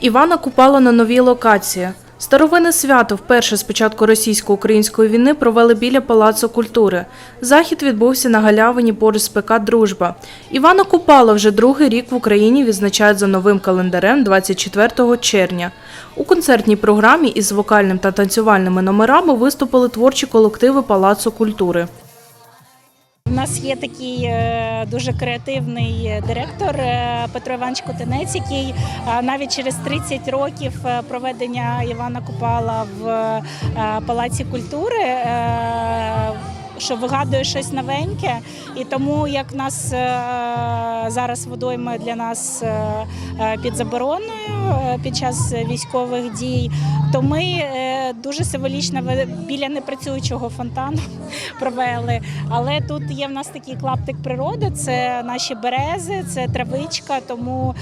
Івана Купала на новій локації. Старовинне свято вперше з початку російсько-української війни провели біля Палацу культури. Захід відбувся на галявині поруч з ПК Дружба. Івана Купала вже другий рік в Україні відзначають за новим календарем 24 червня. У концертній програмі із вокальним та танцювальними номерами виступили творчі колективи Палацу культури. У нас є такий е, дуже креативний директор е, Петро Іванович Котенець, який е, навіть через 30 років проведення Івана Купала в Палаці культури. Що вигадує щось новеньке, і тому як нас е, зараз водойми для нас е, е, під забороною під час військових дій, то ми дуже символічно біля непрацюючого фонтану провели. Але тут є в нас такий клаптик природи, це наші берези, це травичка, тому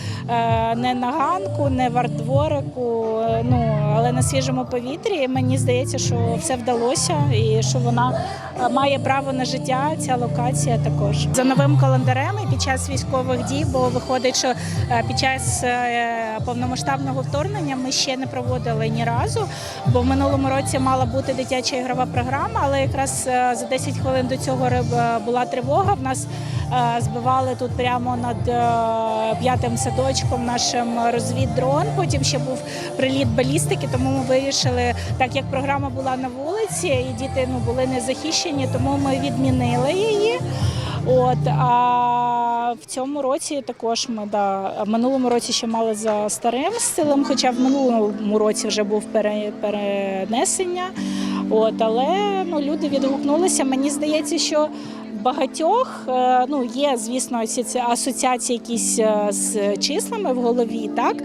не на ганку, не в артдворику, е, ну, але на свіжому повітрі. Мені здається, що все вдалося і що вона е, має право на життя, ця локація також. За новим календарем і під час військових дій, бо виходить, що е, під час е, повномасштабного вторгнення ми ще не проводили ні разу, бо в минулому році мала бути дитяча ігрова програма, але якраз е, за 10 хвилин до цього була тривога. В нас збивали тут прямо над п'ятим садочком нашим розвіддрон. Потім ще був приліт балістики, тому ми вирішили, так як програма була на вулиці, і діти ну були не захищені, тому ми відмінили її. От а в цьому році також ми да минулому році ще мали за старим стилем, хоча в минулому році вже був пере, перенесення. От, але ну люди відгукнулися. Мені здається, що багатьох е, ну є, звісно, асоціації якісь е, з числами в голові, так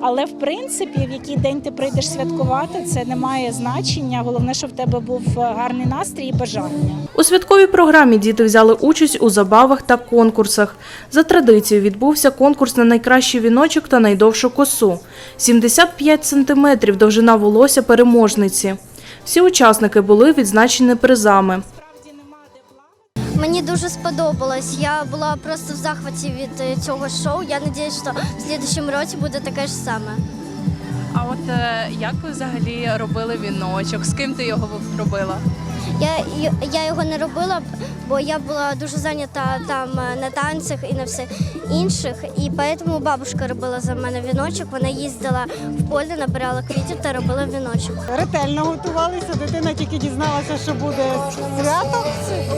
але в принципі, в який день ти прийдеш святкувати, це не має значення. Головне, щоб в тебе був е, гарний настрій і бажання. У святковій програмі діти взяли участь у забавах та конкурсах. За традицією відбувся конкурс на найкращий віночок та найдовшу косу. 75 сантиметрів довжина волосся переможниці. Всі учасники були відзначені призами. Мені дуже сподобалось. Я була просто в захваті від е, цього шоу. Я сподіваюся, що в наступному році буде таке ж саме. А от е, як ви взагалі робили віночок? З ким ти його робила? Я, я його не робила, бо я була дуже зайнята там е, на танцях і на все інших. І тому бабушка робила за мене віночок. Вона їздила в поле, набирала квітів та робила віночок. Ретельно готувалися. Дитина тільки дізналася, що буде свято.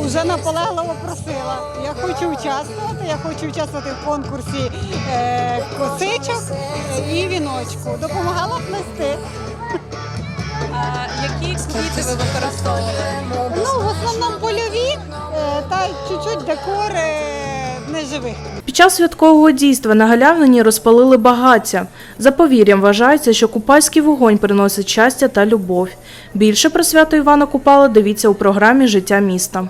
Вже наполегливо просила. Я хочу участвувати. Я хочу участвувати в конкурсі е, косичок і віночку. Допомагала плести. А які квіти ви використовували? Ну, в основному польові е, та чуть-чуть декор е, неживих. Під час святкового дійства на галявині розпалили багаття. За повір'ям вважається, що купальський вогонь приносить щастя та любов. Більше про свято Івана Купала дивіться у програмі Життя міста.